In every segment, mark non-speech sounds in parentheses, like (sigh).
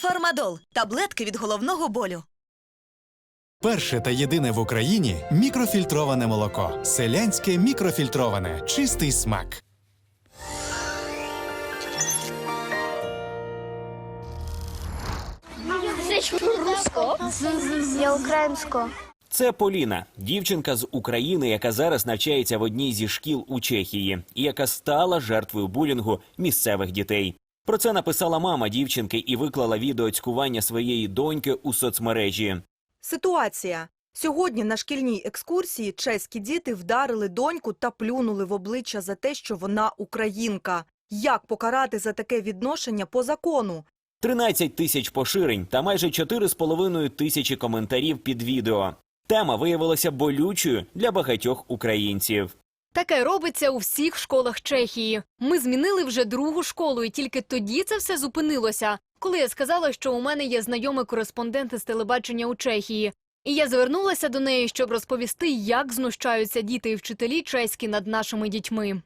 Фармадол таблетки від головного болю. Перше та єдине в Україні мікрофільтроване молоко. Селянське мікрофільтроване. Чистий смак. Я українська. Це Поліна, дівчинка з України, яка зараз навчається в одній зі шкіл у Чехії, і яка стала жертвою булінгу місцевих дітей. Про це написала мама дівчинки і виклала відео цькування своєї доньки у соцмережі. Ситуація. Сьогодні на шкільній екскурсії чеські діти вдарили доньку та плюнули в обличчя за те, що вона українка. Як покарати за таке відношення по закону? 13 тисяч поширень та майже 4,5 тисячі коментарів під відео. Тема виявилася болючою для багатьох українців. Таке робиться у всіх школах Чехії. Ми змінили вже другу школу, і тільки тоді це все зупинилося. Коли я сказала, що у мене є знайомий кореспондент із телебачення у Чехії. І я звернулася до неї, щоб розповісти, як знущаються діти і вчителі чеські над нашими дітьми.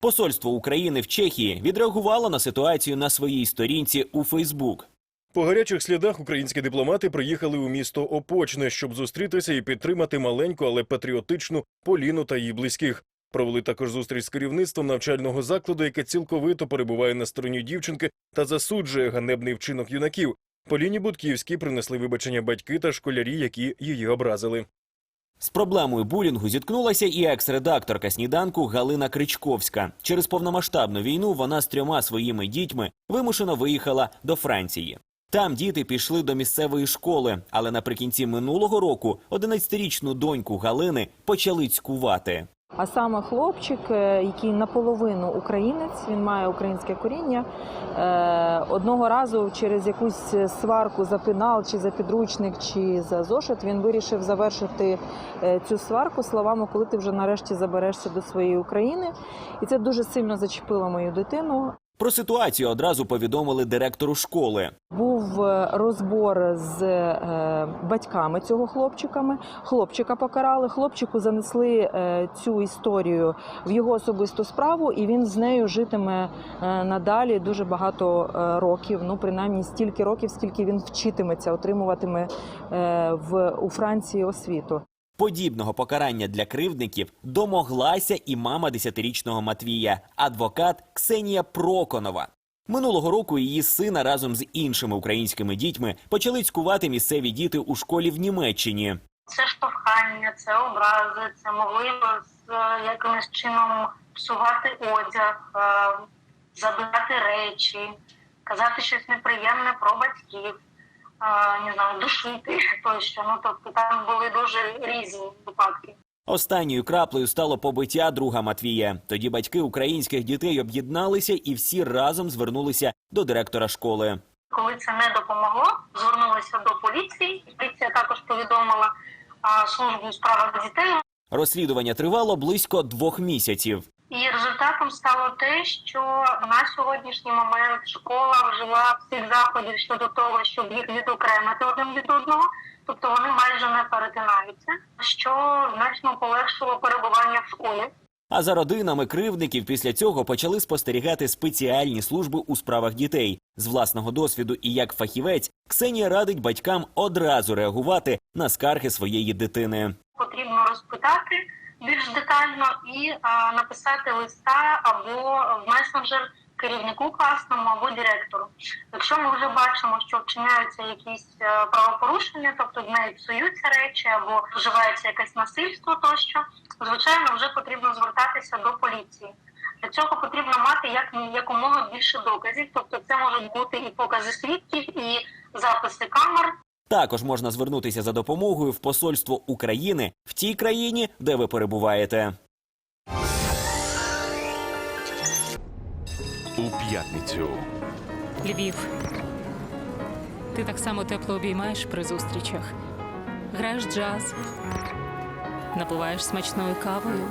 Посольство України в Чехії відреагувало на ситуацію на своїй сторінці у Фейсбук. По гарячих слідах українські дипломати приїхали у місто Опочне, щоб зустрітися і підтримати маленьку, але патріотичну Поліну та її близьких. Провели також зустріч з керівництвом навчального закладу, яке цілковито перебуває на стороні дівчинки та засуджує ганебний вчинок юнаків. Поліні Будківській принесли вибачення батьки та школярі, які її образили. З проблемою булінгу зіткнулася і екс-редакторка сніданку Галина Кричковська. Через повномасштабну війну вона з трьома своїми дітьми вимушено виїхала до Франції. Там діти пішли до місцевої школи, але наприкінці минулого року 11-річну доньку Галини почали цькувати. А саме хлопчик, е, який наполовину українець, він має українське коріння. е, Одного разу через якусь сварку за пенал, чи за підручник, чи за зошит, він вирішив завершити е, цю сварку словами, коли ти вже нарешті заберешся до своєї України. І це дуже сильно зачепило мою дитину. Про ситуацію одразу повідомили директору школи. Був е, розбор з е, батьками цього хлопчиками. Хлопчика покарали. Хлопчику занесли е, цю історію в його особисту справу, і він з нею житиме надалі дуже багато років. Ну, принаймні стільки років, скільки він вчитиметься, отримуватиме в у Франції освіту. Подібного покарання для кривдників домоглася і мама 10-річного Матвія, адвокат Ксенія Проконова. Минулого року її сина разом з іншими українськими дітьми почали цькувати місцеві діти у школі в Німеччині. це штовхання, це образи, це можливо з е, якимось чином псувати одяг, е, забирати речі, казати щось неприємне про батьків, не знаю, душити (laughs) тощо. Ну тобто там були дуже різні випадки. Останньою краплею стало побиття друга Матвія. Тоді батьки українських дітей об'єдналися і всі разом звернулися до директора школи. Коли це не допомогло, звернулися до поліції. Поліція також повідомила службу у справах дітей. Розслідування тривало близько двох місяців. І результатом стало те, що на сьогоднішній момент школа вжила всіх заходів щодо того, щоб їх відокремити один від одного, тобто вони майже не перетинаються, що значно полегшило перебування в школі. А за родинами кривдників після цього почали спостерігати спеціальні служби у справах дітей. З власного досвіду і як фахівець Ксенія радить батькам одразу реагувати на скарги своєї дитини. Потрібно розпитати більш детально і а, написати листа або в месенджер керівнику класному або директору. Якщо ми вже бачимо, що вчиняються якісь е, правопорушення, тобто в неї псуються речі або вживається якесь насильство тощо, звичайно, вже потрібно звертатися до поліції. Для цього потрібно мати як якомога більше доказів, тобто це можуть бути і покази свідків, і записи камер, Також можна звернутися за допомогою в посольство України в тій країні, де ви перебуваєте. у п'ятницю. Львів. Ти так само тепло обіймаєш при зустрічах. Граєш джаз, напиваєш смачною кавою.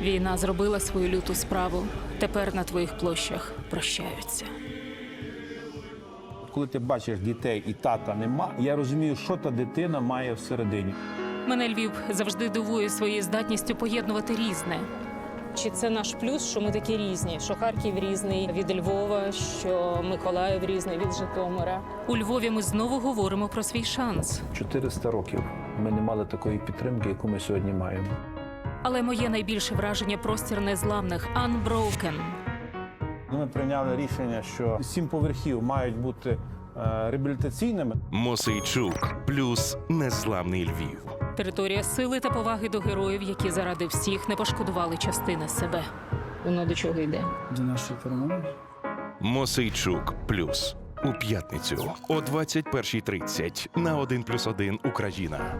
Війна зробила свою люту справу. Тепер на твоїх площах прощаються. Коли ти бачиш дітей і тата нема, я розумію, що та дитина має всередині. Мене Львів завжди дивує своєю здатністю поєднувати різне. Чи це наш плюс, що ми такі різні? Що Харків різний від Львова, що Миколаїв різний від Житомира. У Львові ми знову говоримо про свій шанс. 400 років ми не мали такої підтримки, яку ми сьогодні маємо. Але моє найбільше враження простір незламних Unbroken. Ми прийняли рішення, що сім поверхів мають бути е, реабілітаційними. Мосейчук плюс незламний Львів. Територія сили та поваги до героїв, які заради всіх не пошкодували частини себе. Воно до чого йде? До нашої перемоги. Мосейчук плюс у п'ятницю о 21.30 на 1+,1 Україна.